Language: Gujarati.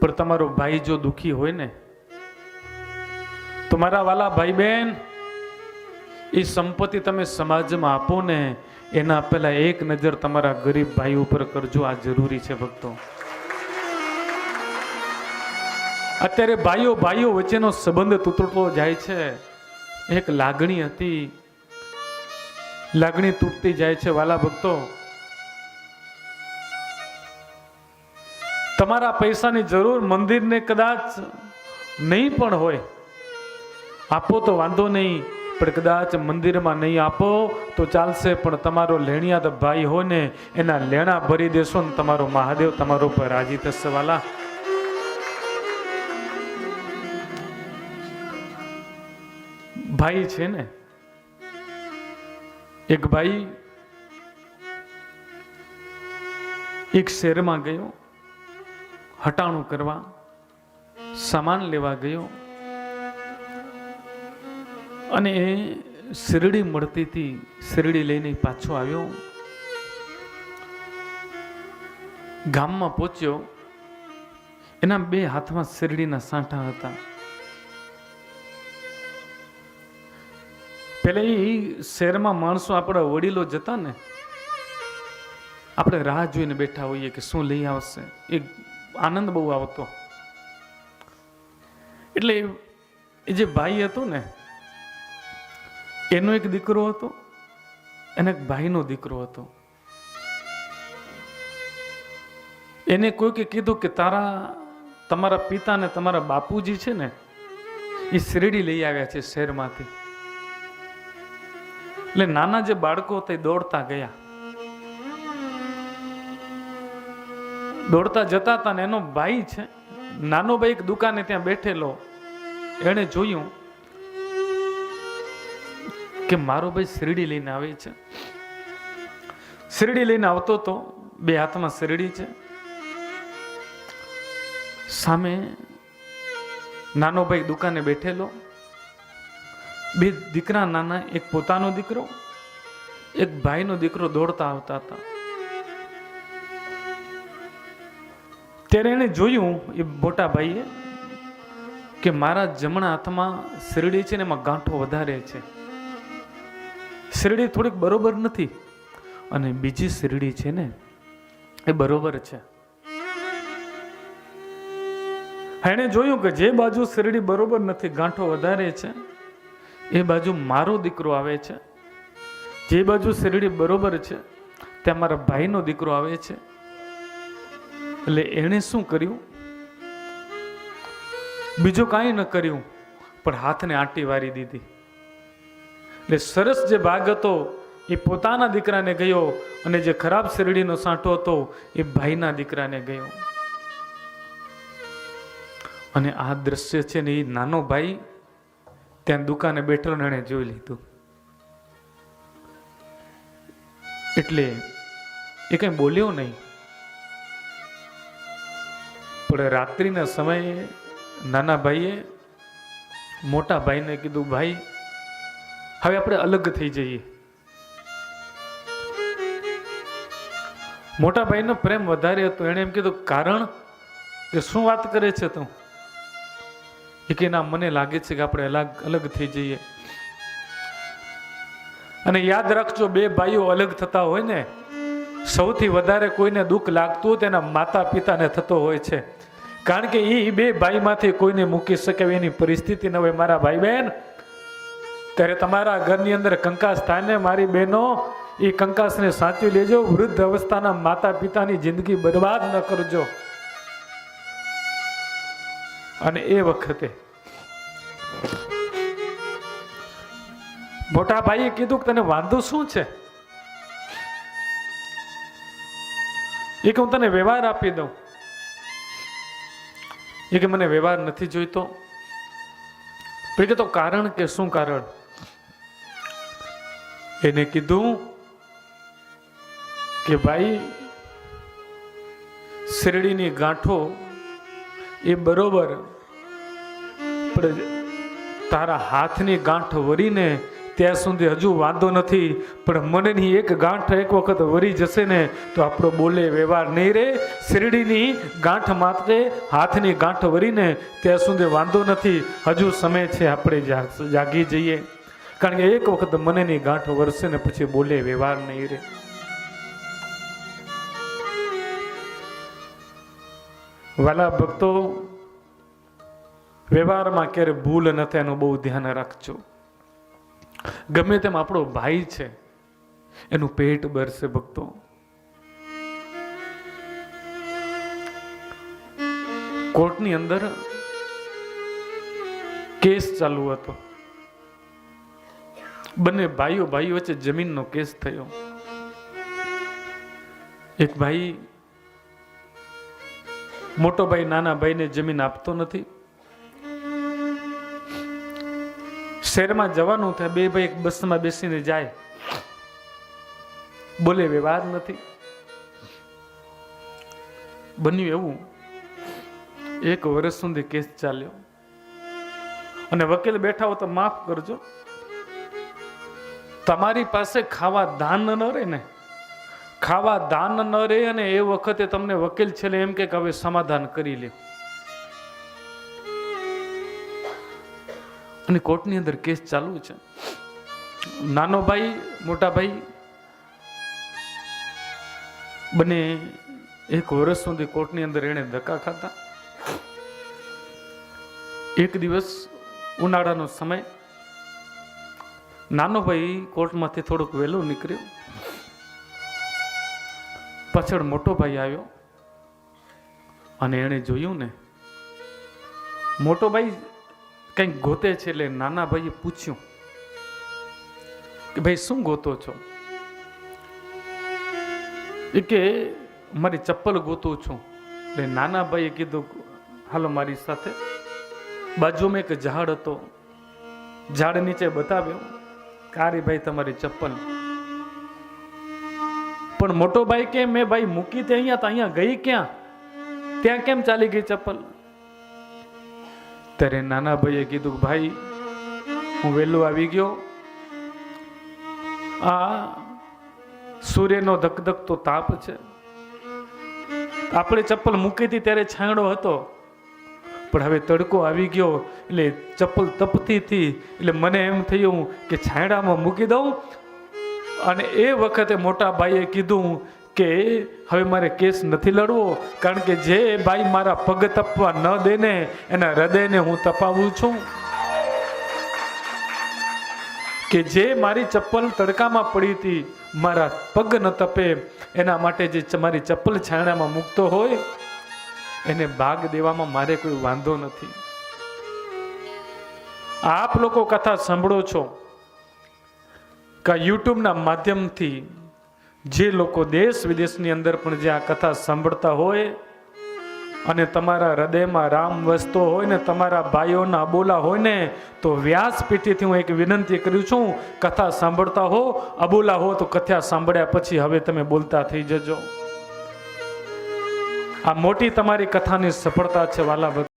પણ તમારો ભાઈ જો દુખી હોય ને, તો મારા વાલા ભાઈ બહેન એ સંપત્તિ તમે સમાજમાં આપો ને, એના પહેલા એક નજર તમારા ગરીબ ભાઈ ઉપર કરજો. આ જરૂરી છે ભક્તો. અત્યારે ભાઈઓ ભાઈઓ વચ્ચેનો સંબંધ તૂટતો જાય છે. એક લાગણી હતી. લાગણી તૂટતી જાય છે વાલા ભક્તો. તમારા પૈસાની જરૂર મંદિરને કદાચ નહીં પણ હોય. આપો તો વાંધો નહીં, પણ કદાચ મંદિરમાં નહીં આપો તો ચાલશે, પણ તમારો લેણિયાદ ભાઈ હોય ને, એના લેણા ભરી દેશો ને તમારો મહાદેવ તમારો પર રાજી થશે, વાલા. ભાઈ છે ને, એક ભાઈ એક શહેરમાં ગયો. હટાણું કરવા, સામાન લેવા ગયો અને એ શિરડી મળતી હતી, શેરડી લઈને પાછો આવ્યો. ગામમાં પહોંચ્યો. એના બે હાથમાં શેરડીના સાંઠા હતા. પેલા એ શહેરમાં માણસો આપણા વડીલો જતા ને, આપણે રાહ જોઈને બેઠા હોઈએ કે શું લઈ આવશે. એ આનંદ બહુ આવતો. એટલે એ જે ભાઈ હતો ને, એનો એક દીકરો હતો એને એક ભાઈનો દીકરો હતો. એને કોઈકે કીધું કે તારા, તમારા પિતા ને તમારા બાપુજી છે ને, એ શેરડી લઈ આવ્યા છે શહેરમાંથી એટલે નાના જે બાળકો એ દોડતા ગયા. દોડતા જતા હતા ને એનો ભાઈ છે, નાનો ભાઈ એક દુકાને ત્યાં બેઠેલો. એણે જોયું કે મારો ભાઈ શિરડી લઈને આવે છે. શિરડી લઈને આવતો તો બે હાથમાં શિરડી છે. સામે નાનો ભાઈ દુકાને બેઠેલો. બે દીકરા નાના, એક પોતાનો દીકરો, એક ભાઈનો દીકરો દોડતા આવતા હતા. ત્યારે એણે જોયું એ મોટા ભાઈએ કે મારા જમણા હાથમાં શેરડી છે ને એમાં ગાંઠો વધારે છે. શિરડી થોડીક બરોબર નથી અને બીજી શિરડી છે ને એ બરોબર છે. એણે જોયું કે જે બાજુ શેરડી બરોબર નથી, ગાંઠો વધારે છે, એ બાજુ મારો દીકરો આવે છે. જે બાજુ શિરડી બરોબર છે, ત્યાં મારા ભાઈનો દીકરો આવે છે. એટલે એણે શું કર્યું? બીજું કાંઈ ન કર્યું, પણ હાથને આંટી વારી દીધી. એટલે સરસ જે ભાગ હતો, એ પોતાના દીકરાને ગયો અને જે ખરાબ શેરડીનો સાંઠો હતો, એ ભાઈના દીકરાને ગયો. અને આ દ્રશ્ય છે ને એ નાનો ભાઈ ત્યાં દુકાને બેઠેલો ને એણે જોઈ લીધું. એટલે એ કઈ બોલ્યો નહીં. પણ રાત્રિના સમયે નાના ભાઈએ મોટા ભાઈને કીધું, ભાઈ, હવે આપણે અલગ થઈ જઈએ. મોટા ભાઈનો પ્રેમ વધારે હતો. એણે એમ કીધું, કારણ કે શું વાત કરે છે તું? એ કે, ના, મને લાગે છે કે આપણે અલગ અલગ થઈ જઈએ. અને યાદ રાખજો, બે ભાઈઓ અલગ થતા હોય ને સૌથી વધારે કોઈને દુઃખ લાગતું તેના માતા પિતાને થતો હોય છે. કારણ કે એ બે ભાઈમાંથી કોઈને મૂકી શકે એની પરિસ્થિતિ ન હોય. મારા ભાઈ બહેન ત્યારે તમારા ઘરની અંદર કંકાસ સ્થાને મારી બહેનો, એ કંકાસને સાચવી લેજો. વૃદ્ધ અવસ્થાના માતા પિતાની જિંદગી બરબાદ ન કરજો. અને એ વખતે મોટા ભાઈએ કીધું કે તને વાંધો શું છે? એ કે હું તને વ્યવહાર આપી દઉં. એ કે મને વ્યવહાર નથી જોઈતો. કે તો કારણ કે શું કારણ? એને કીધું કે ભાઈ, શેરડીની ગાંઠો એ બરોબર તારા હાથની ગાંઠ વરીને ત્યાં સુધી હજુ વાંધો નથી, પણ મનની એક ગાંઠ એક વખત વરી જશે ને, તો આપણો બોલે વ્યવહાર નહીં રહે શેરડીની ગાંઠ માત્ર, હાથની ગાંઠ વરીને ત્યાં સુધી વાંધો નથી. હજુ સમય છે, આપણે જાગી જઈએ. કારણ કે એક વખત મનની ગાંઠ વરસે ને પછી બોલે વ્યવહાર નહીં રહે વાલા ભક્તો, વ્યવહારમાં ક્યારે ભૂલ ન થાય એનું બહુ ધ્યાન રાખજો. ગમે તેમ આપણો ભાઈ છે, એનું પેટ ભરશે ભક્તો. કોર્ટની અંદર કેસ ચાલુ હતો. બંને ભાઈઓ ભાઈઓ વચ્ચે જમીનનો કેસ થયો. એક ભાઈ, મોટો ભાઈ, નાના ભાઈને જમીન આપતો નથી. શહેરમાં જવાનું થાય, બે ભાઈ એક બસમાં બેસીને જાય. બોલે વ્યવહાર નથી. બન્યું એવું. એક વર્ષ સુધી કેસ ચાલ્યો. અને વકીલ બેઠા હો તો માફ કરજો. તમારી પાસે ખાવા દાન ન રહે ને. ખાવા દાન ન રહે અને એ વખતે તમને વકીલ છેલ્લે એમ કે હવે સમાધાન કરી લે અને કોર્ટની અંદર કેસ ચાલુ છે. નાનો ભાઈ, મોટા ભાઈ બંને એક વર્ષ સુધી કોર્ટની અંદર એણે ધક્કા ખાતા એક દિવસ ઉનાળાનો સમય. નાનો ભાઈ કોર્ટમાંથી થોડુંક વહેલું નીકળ્યો. પાછળ મોટો ભાઈ આવ્યો. અને એણે જોયું ને, મોટો ભાઈ કંઈક ગોતે છે એટલે નાના ભાઈએ પૂછ્યું કે, ભાઈ, શું ગોતો છો? એ કે, મારી ચપ્પલ ગોતું છું. એટલે નાના ભાઈએ કીધું, હાલો, મારી સાથે. બાજુમાં એક ઝાડ હતો. ઝાડ નીચે બતાવ્યો, કારી ભાઈ, તમારી ચપ્પલ. પણ મોટો ભાઈ કે, મેં ભાઈ મૂકી તે અહીંયા, તો અહીંયા ગઈ ક્યાં? ત્યાં કેમ ચાલી ગઈ ચપ્પલ? ત્યારે નાના ભાઈએ કીધું ભાઈ, હું વહેલો આવી ગયો. આ સૂર્યનો ધકધકતો તાપ છે. આપણે ચપ્પલ મૂકી હતી ત્યારે છાંયડો હતો. પણ હવે તડકો આવી ગયો એટલે ચપ્પલ તપતી હતી એટલે મને એમ થયું કે છાંયડામાં મૂકી દઉં. અને એ વખતે મોટા ભાઈએ કીધું કે હવે મારે કેસ નથી લડવો, કારણ કે જે ભાઈ મારા પગ તપવા ન દે ને એના હૃદયને હું તપાવું છું. કે જે મારી ચપ્પલ તડકામાં પડી હતી, મારા પગ ન તપે, એના માટે જે મારી ચપ્પલ છાણામાં મૂકતો હોય, એને ભાગ દેવામાં મારે કોઈ વાંધો નથી. આપ લોકો કથા સાંભળો છો. કા યુટ્યુબના માધ્યમથી જે લોકો દેશ વિદેશની અંદર પણ જે આ કથા સાંભળતા હોય અને તમારા હૃદયમાં રામ વસતો હોય ને તમારા ભાઈઓના અબોલા હોય ને, તો વ્યાસપીઠીથી હું એક વિનંતી કરું છું, કથા સાંભળતા હો, અબોલા હો, તો કથા સાંભળ્યા પછી હવે તમે બોલતા થઈ જજો. આ મોટી તમારી કથાની સફળતા છે વાલા